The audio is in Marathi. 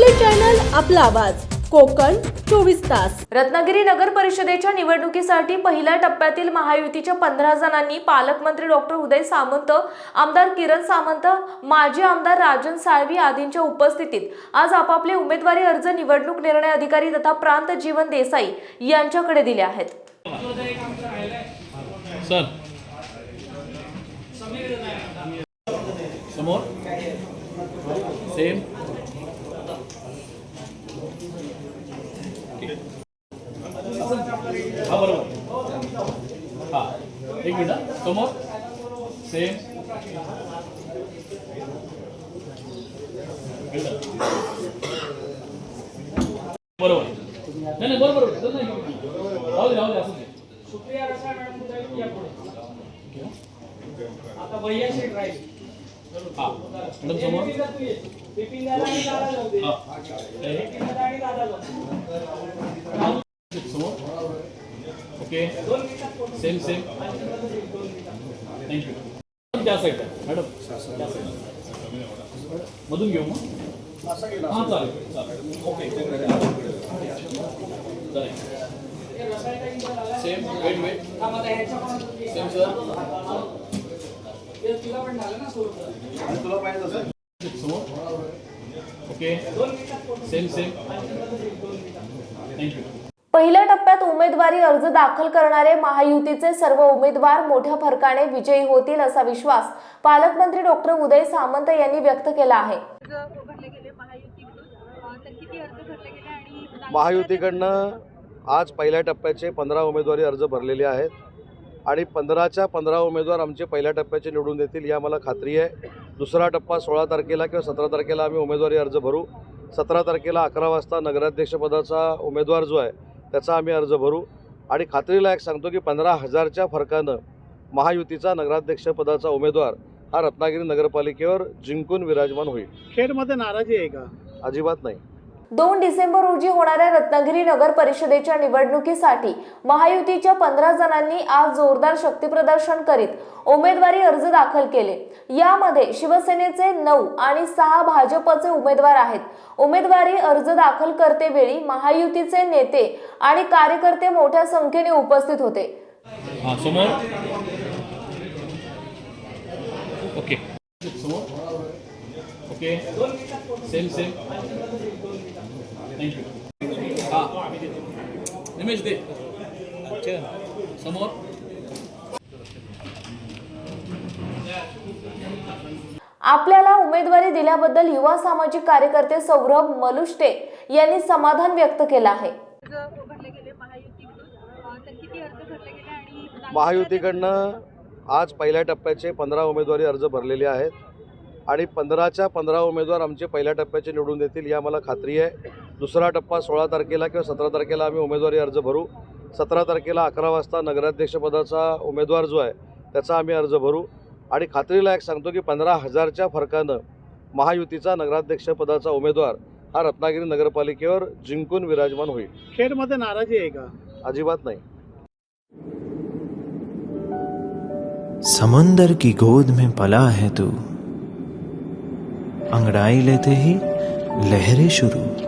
आपला आवाज. कोकण चोवीस तास. रत्नागिरी नगर परिषदेच्या निवडणुकीसाठी पहिल्या टप्प्यातील महायुतीच्या पंधरा जणांनी पालकमंत्री डॉक्टर उदय सामंत आमदार किरण सामंत माजी आमदार राजन साळवी आदींच्या उपस्थितीत आज आपापले उमेदवारी अर्ज निवडणूक निर्णय अधिकारी तथा प्रांत जीवन देसाई यांच्याकडे दिले आहेत. सर. समोर. सेम हा बरोबर. हा. एक मिनिट. समोर सेम बरोबर. नाही नाही बरोबर. राहू दे राहू दे असं दे. सुप्रिया रसाळ मॅडम उद्या येतील यापुढे. आता भैया शेठ राहील. हा. मॅडम समोर. ओके सेम सेम थँक्यू त्या साईडला मॅडम मधून घेऊ मग हां? चालेल चालेल. ओके चालेल same wait wait same sir तुला समोर ओके सेम सेम थँक्यू पहिल्या टप्प्यात उमेदवारी अर्ज दाखल करणारे महायुतीचे सर्व उमेदवार मोठ्या फरकाने विजयी होतील असा विश्वास पालकमंत्री डॉक्टर उदय सामंत यांनी व्यक्त केला आहे. महायुतीकडून. अ, तर किती अर्ज भरले गेले आणि महायुतीकडनं आज पहिल्या टप्प्याचे पंधरा उमेदवारी अर्ज भरलेले आहेत आणि पंधराच्या पंधरा उमेदवार आमचे पहिल्या टप्प्याचे निवडून देतील ही आम्हाला खात्री आहे. दुसरा टप्पा सोळा तारखेला किंवा सतरा तारखेला आम्ही उमेदवारी अर्ज भरू. सतरा तारखेला अकरा वाजता नगराध्यक्षपदाचा उमेदवार जो आहे त्याचा आम्ही अर्ज भरू. आणि खात्रीला एक सांगतो की पंधरा हजारच्या फरकानं महायुतीचा नगराध्यक्षपदाचा उमेदवार हा रत्नागिरी नगरपालिकेवर जिंकून विराजमान होईल. खेडमध्ये नाराजी आहे का? अजिबात नाही. दोन डिसेंबर रोजी होणाऱ्या रत्नागिरी नगर परिषदेच्या निवडणुकीसाठी महायुतीच्या पंधरा जणांनी आज जोरदार शक्तीप्रदर्शन करीत उमेदवारी अर्ज दाखल केले. यामध्ये शिवसेनेचे नऊ आणि सहा भाजपचे उमेदवार आहेत. उमेदवारी अर्ज दाखल करते वेळी महायुतीचे नेते आणि कार्यकर्ते मोठ्या संख्येने उपस्थित होते. Okay. Okay. Same same thank you हां निमेश दे अच्छा समोर आपल्याला उमेदवारी दिल्याबद्दल युवा सामाजिक कार्यकर्ते सौरभ मलुष्टे यांनी समाधान व्यक्त केलं आहे. महायुतीकडून महायुतीकडनं आज पहिल्या टप्प्याचे पंधरा उमेदवारी अर्ज भरलेले आहेत आणि पंधराच्या पंधरा उमेदवार आमचे पहिल्या टप्प्याचे निवडून देतील या मला खात्री आहे. दुसरा टप्पा सोळा तारखेला किंवा सतरा तारखेला आम्ही उमेदवारी अर्ज भरू. सतरा तारखेला अकरा वाजता नगराध्यक्षपदाचा उमेदवार जो आहे त्याचा आम्ही अर्ज भरू. आणि खात्रीला एक सांगतो की पंधरा हजारच्या फरकानं महायुतीचा नगराध्यक्षपदाचा उमेदवार हा रत्नागिरी नगरपालिकेवर जिंकून विराजमान होईल. खेडमध्ये नाराजी आहे का? अजिबात नाही. समुंदर की गोद में पला है तू। अंगड़ाई लेते ही लहरें शुरू।